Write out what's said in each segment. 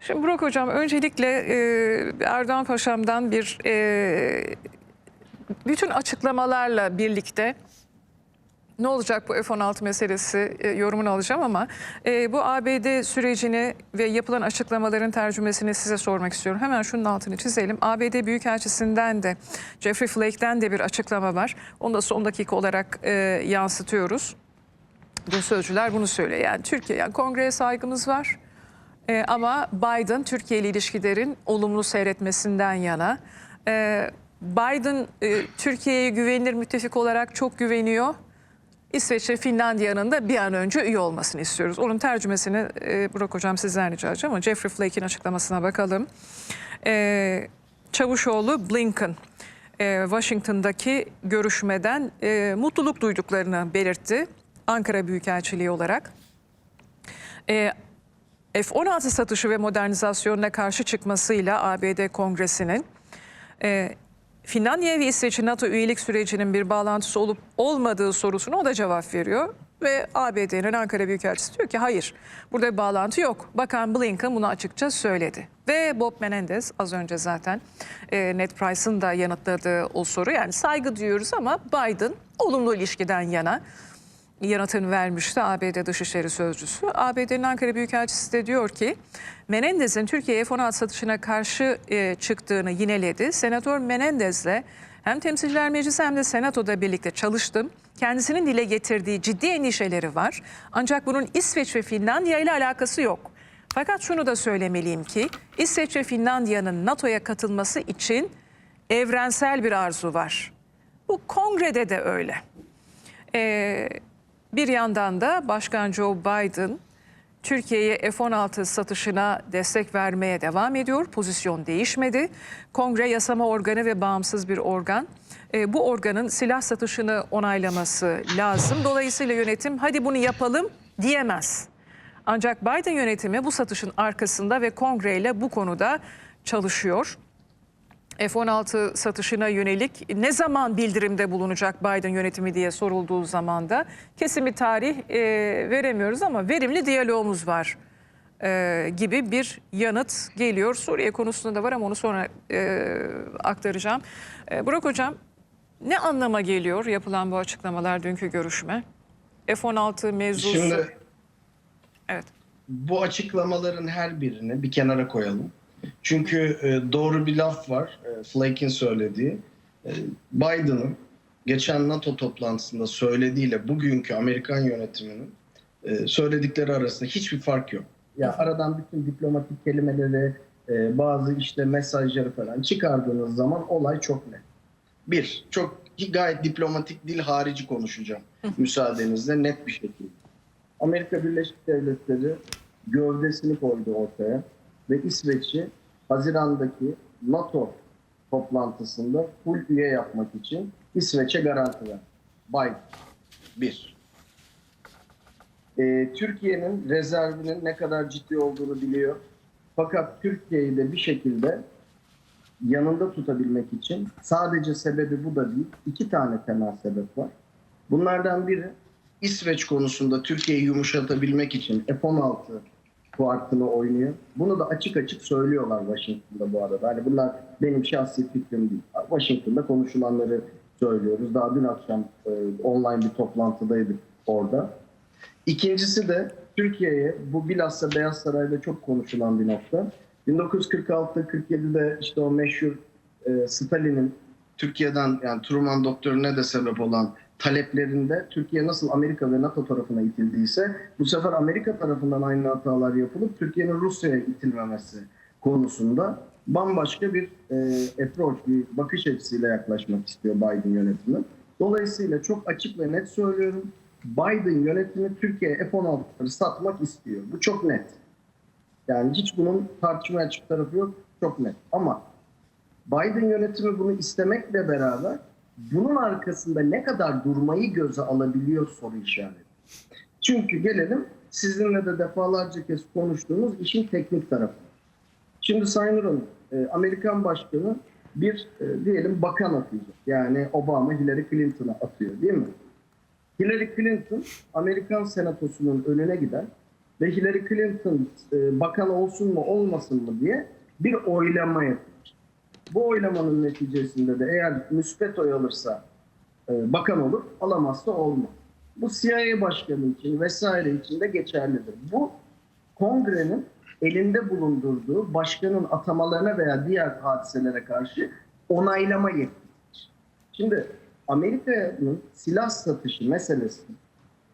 Şimdi Burak Hocam öncelikle e, Erdoğan Paşam'dan bir e, bütün açıklamalarla birlikte ne olacak bu F-16 meselesi e, yorumunu alacağım ama e, bu ABD sürecini ve yapılan açıklamaların tercümesini size sormak istiyorum. Hemen şunun altını çizelim. ABD Büyükelçisi'nden de Jeffrey Flake'den de bir açıklama var. Onu da son dakika olarak e, yansıtıyoruz. Bu sözcüler bunu söylüyor. Yani Türkiye, yani kongreye saygımız var. Ee, ama Biden Türkiye ile ilişkilerin olumlu seyretmesinden yana. Ee, Biden e, Türkiye'ye güvenilir müttefik olarak çok güveniyor. İsveç ve Finlandiya'nın da bir an önce üye olmasını istiyoruz. Onun tercümesini e, Burak Hocam sizden rica edeceğim ama Jeffrey Flake'in açıklamasına bakalım. Ee, Çavuşoğlu Blinken e, Washington'daki görüşmeden e, mutluluk duyduklarını belirtti. Ankara Büyükelçiliği olarak. E, F-16 satışı ve modernizasyonuna karşı çıkmasıyla ABD Kongresi'nin e, Finlandiya ve İsveç'in NATO üyelik sürecinin bir bağlantısı olup olmadığı sorusuna o da cevap veriyor. Ve ABD'nin Ankara Büyükelçisi diyor ki hayır burada bir bağlantı yok. Bakan Blinken bunu açıkça söyledi. Ve Bob Menendez az önce zaten e, Ned Price'ın da yanıtladığı o soru yani saygı duyuyoruz ama Biden olumlu ilişkiden yana yanıtını vermişti ABD Dışişleri Sözcüsü. ABD'nin Ankara Büyükelçisi de diyor ki Menendez'in Türkiye'ye F-16 satışına karşı e, çıktığını yineledi. Senatör Menendez'le hem Temsilciler Meclisi hem de Senato'da birlikte çalıştım. Kendisinin dile getirdiği ciddi endişeleri var. Ancak bunun İsveç ve Finlandiya ile alakası yok. Fakat şunu da söylemeliyim ki İsveç ve Finlandiya'nın NATO'ya katılması için evrensel bir arzu var. Bu kongrede de öyle. Ee, bir yandan da Başkan Joe Biden Türkiye'ye F-16 satışına destek vermeye devam ediyor. Pozisyon değişmedi. Kongre yasama organı ve bağımsız bir organ. Ee, bu organın silah satışını onaylaması lazım. Dolayısıyla yönetim hadi bunu yapalım diyemez. Ancak Biden yönetimi bu satışın arkasında ve kongreyle bu konuda çalışıyor. F-16 satışına yönelik ne zaman bildirimde bulunacak Biden yönetimi diye sorulduğu zaman da kesin bir tarih e, veremiyoruz ama verimli diyalogumuz var e, gibi bir yanıt geliyor. Suriye konusunda da var ama onu sonra e, aktaracağım. E, Burak Hocam ne anlama geliyor yapılan bu açıklamalar dünkü görüşme? F-16 mevzusu. Şimdi Evet. bu açıklamaların her birini bir kenara koyalım. Çünkü e, doğru bir laf var e, Flake'in söylediği. E, Biden'ın geçen NATO toplantısında söylediğiyle bugünkü Amerikan yönetiminin e, söyledikleri arasında hiçbir fark yok. Ya aradan bütün diplomatik kelimeleri, e, bazı işte mesajları falan çıkardığınız zaman olay çok net. Bir, çok gayet diplomatik dil harici konuşacağım müsaadenizle net bir şekilde. Amerika Birleşik Devletleri gövdesini koydu ortaya ve İsveç'i Haziran'daki NATO toplantısında full üye yapmak için İsveç'e garanti verdi. Biden. Bir. Ee, Türkiye'nin rezervinin ne kadar ciddi olduğunu biliyor. Fakat Türkiye'yi de bir şekilde yanında tutabilmek için sadece sebebi bu da değil. iki tane temel sebep var. Bunlardan biri İsveç konusunda Türkiye'yi yumuşatabilmek için F-16 kuartını oynuyor. Bunu da açık açık söylüyorlar Washington'da bu arada. Hani bunlar benim şahsi fikrim değil. Washington'da konuşulanları söylüyoruz. Daha dün akşam e, online bir toplantıdaydık orada. İkincisi de Türkiye'ye bu bilhassa Beyaz Saray'da çok konuşulan bir nokta. 1946-47'de işte o meşhur e, Stalin'in Türkiye'den yani Truman Doktoru'na de sebep olan taleplerinde Türkiye nasıl Amerika ve NATO tarafına itildiyse bu sefer Amerika tarafından aynı hatalar yapılıp Türkiye'nin Rusya'ya itilmemesi konusunda bambaşka bir e, approach, bir bakış açısıyla yaklaşmak istiyor Biden yönetimi. Dolayısıyla çok açık ve net söylüyorum. Biden yönetimi Türkiye'ye F-16'ları satmak istiyor. Bu çok net. Yani hiç bunun tartışmaya açık tarafı yok. Çok net. Ama Biden yönetimi bunu istemekle beraber bunun arkasında ne kadar durmayı göze alabiliyor soru işareti. Çünkü gelelim sizinle de defalarca kez konuştuğumuz işin teknik tarafı. Şimdi Sayın Hanım, e, Amerikan Başkanı bir e, diyelim bakan atayacak. Yani Obama Hillary Clinton'a atıyor değil mi? Hillary Clinton Amerikan Senatosu'nun önüne gider ve Hillary Clinton e, bakan olsun mu olmasın mı diye bir oylama yapılmış. Bu oylamanın neticesinde de eğer müspet oy alırsa e, bakan olur, alamazsa olmaz. Bu CIA başkanı için vesaire için de geçerlidir. Bu kongrenin elinde bulundurduğu başkanın atamalarına veya diğer hadiselere karşı onaylama yetkisidir. Şimdi Amerika'nın silah satışı meselesi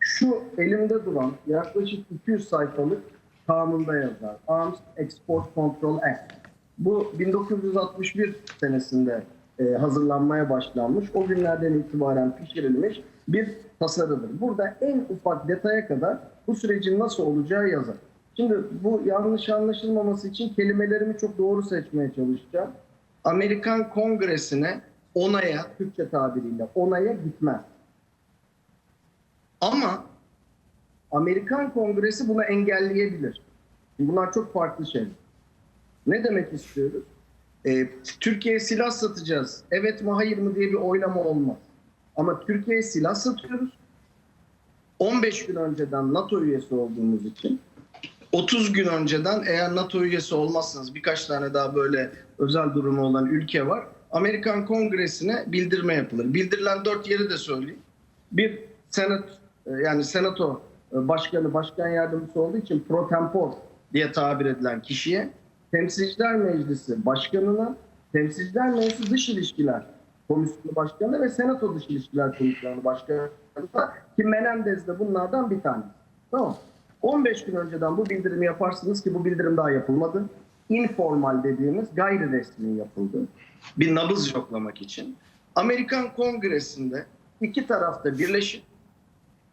şu elimde duran yaklaşık 200 sayfalık kanunda yazar. Arms Export Control Act. Bu 1961 senesinde e, hazırlanmaya başlanmış. O günlerden itibaren pişirilmiş bir tasarıdır. Burada en ufak detaya kadar bu sürecin nasıl olacağı yazar. Şimdi bu yanlış anlaşılmaması için kelimelerimi çok doğru seçmeye çalışacağım. Amerikan Kongresi'ne onaya, Türkçe tabiriyle onaya gitmez. Ama Amerikan Kongresi bunu engelleyebilir. Bunlar çok farklı şeyler. Ne demek istiyoruz? Ee, Türkiye'ye silah satacağız. Evet mi hayır mı diye bir oylama olmaz. Ama Türkiye'ye silah satıyoruz. 15 gün önceden NATO üyesi olduğumuz için 30 gün önceden eğer NATO üyesi olmazsanız birkaç tane daha böyle özel durumu olan ülke var. Amerikan Kongresi'ne bildirme yapılır. Bildirilen dört yeri de söyleyeyim. Bir senat e, yani senato e, başkanı, başkan yardımcısı olduğu için pro tempore diye tabir edilen kişiye, temsilciler meclisi başkanına, temsilciler meclisi dış ilişkiler komisyonu başkanı ve senato dış ilişkiler komisyonu başkanı ki Menendez de bunlardan bir tanesi. Tamam. 15 gün önceden bu bildirimi yaparsınız ki bu bildirim daha yapılmadı. Informal dediğimiz gayri resmi yapıldı. Bir nabız yoklamak için. Amerikan Kongresi'nde iki tarafta birleşip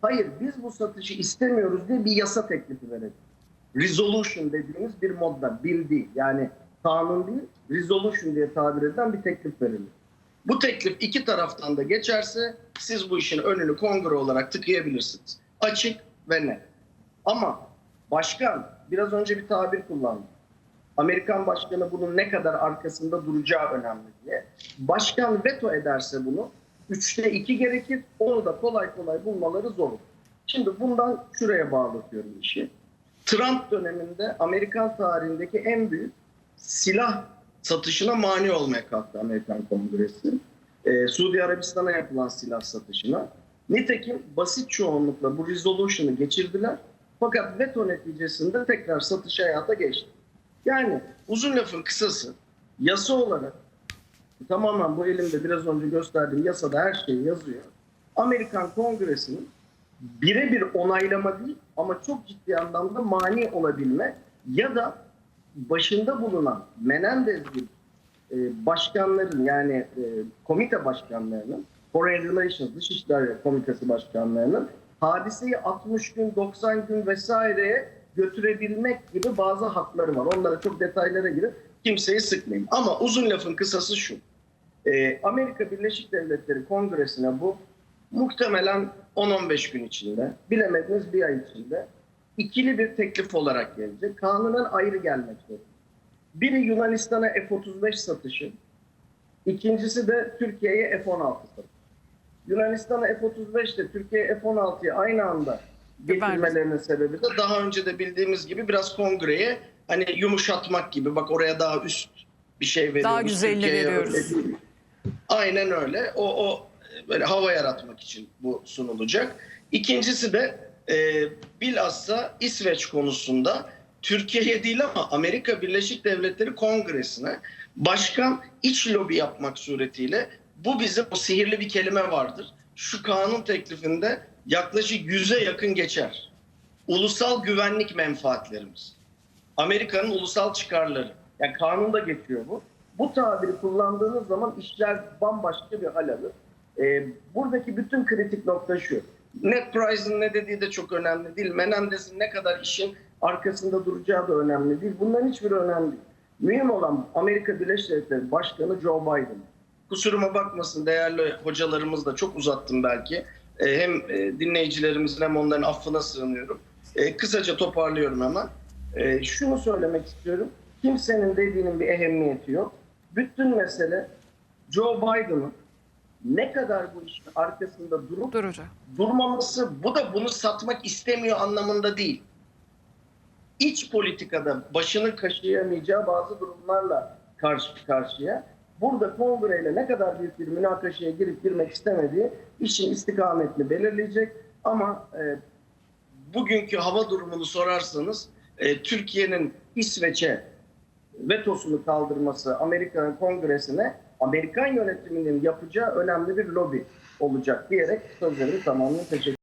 hayır biz bu satışı istemiyoruz diye bir yasa teklifi verecek. Resolution dediğimiz bir modda, bil değil. Yani kanun değil, resolution diye tabir edilen bir teklif verilir. Bu teklif iki taraftan da geçerse siz bu işin önünü kongre olarak tıkayabilirsiniz. Açık ve net. Ama başkan biraz önce bir tabir kullandı. Amerikan başkanı bunun ne kadar arkasında duracağı önemli diye. Başkan veto ederse bunu üçte iki gerekir. Onu da kolay kolay bulmaları zor. Şimdi bundan şuraya bağlatıyorum işi. Trump döneminde Amerikan tarihindeki en büyük silah satışına mani olmaya kalktı Amerikan Kongresi. Ee, Suudi Arabistan'a yapılan silah satışına. Nitekim basit çoğunlukla bu resolution'ı geçirdiler. Fakat veto neticesinde tekrar satış hayata geçti. Yani uzun lafın kısası yasa olarak tamamen bu elimde biraz önce gösterdiğim yasada her şey yazıyor. Amerikan Kongresi'nin birebir onaylama değil ama çok ciddi anlamda mani olabilme ya da başında bulunan Menendez gibi e, başkanların yani e, komite başkanlarının Foreign Relations Dışişleri Komitesi başkanlarının hadiseyi 60 gün 90 gün vesaireye götürebilmek gibi bazı hakları var. Onlara çok detaylara girip kimseyi sıkmayayım. Ama uzun lafın kısası şu. E, Amerika Birleşik Devletleri Kongresi'ne bu muhtemelen 10-15 gün içinde, bilemediniz bir ay içinde ikili bir teklif olarak gelecek. Kanunen ayrı gelmek zorunda. Biri Yunanistan'a F-35 satışı, ikincisi de Türkiye'ye F-16 satışı. Yunanistan'a F-35 ile Türkiye'ye F-16'yı aynı anda getirmelerinin sebebi de daha önce de bildiğimiz gibi biraz kongreye hani yumuşatmak gibi. Bak oraya daha üst bir şey veriyoruz. Daha güzelini veriyoruz. öyle. Aynen öyle. O, o böyle hava yaratmak için bu sunulacak. İkincisi de e, bilhassa İsveç konusunda Türkiye'ye değil ama Amerika Birleşik Devletleri Kongresi'ne başkan iç lobi yapmak suretiyle bu bizim o sihirli bir kelime vardır. Şu kanun teklifinde yaklaşık yüze yakın geçer. Ulusal güvenlik menfaatlerimiz. Amerika'nın ulusal çıkarları. Yani kanunda geçiyor bu. Bu tabiri kullandığınız zaman işler bambaşka bir hal alır. Ee, buradaki bütün kritik nokta şu. Net Price'ın ne dediği de çok önemli değil. Menendez'in ne kadar işin arkasında duracağı da önemli değil. Bunların hiçbiri önemli değil. Mühim olan Amerika Birleşik Devletleri Başkanı Joe Biden. Kusuruma bakmasın değerli hocalarımız da çok uzattım belki. Ee, hem e, dinleyicilerimizin hem onların affına sığınıyorum. Ee, kısaca toparlıyorum hemen. Ee, şunu söylemek istiyorum. Kimsenin dediğinin bir ehemmiyeti yok. Bütün mesele Joe Biden'ın ne kadar bu işin arkasında durup Duracak. durmaması bu da bunu satmak istemiyor anlamında değil. iç politikada başını kaşıyamayacağı bazı durumlarla karşı karşıya. Burada kongreyle ne kadar büyük bir münakaşaya girip girmek istemediği işin istikametini belirleyecek. Ama e, bugünkü hava durumunu sorarsanız e, Türkiye'nin İsveç'e vetosunu kaldırması Amerika'nın kongresine Amerikan yönetiminin yapacağı önemli bir lobi olacak diyerek sözlerimi tamamlayayım. Teşekkür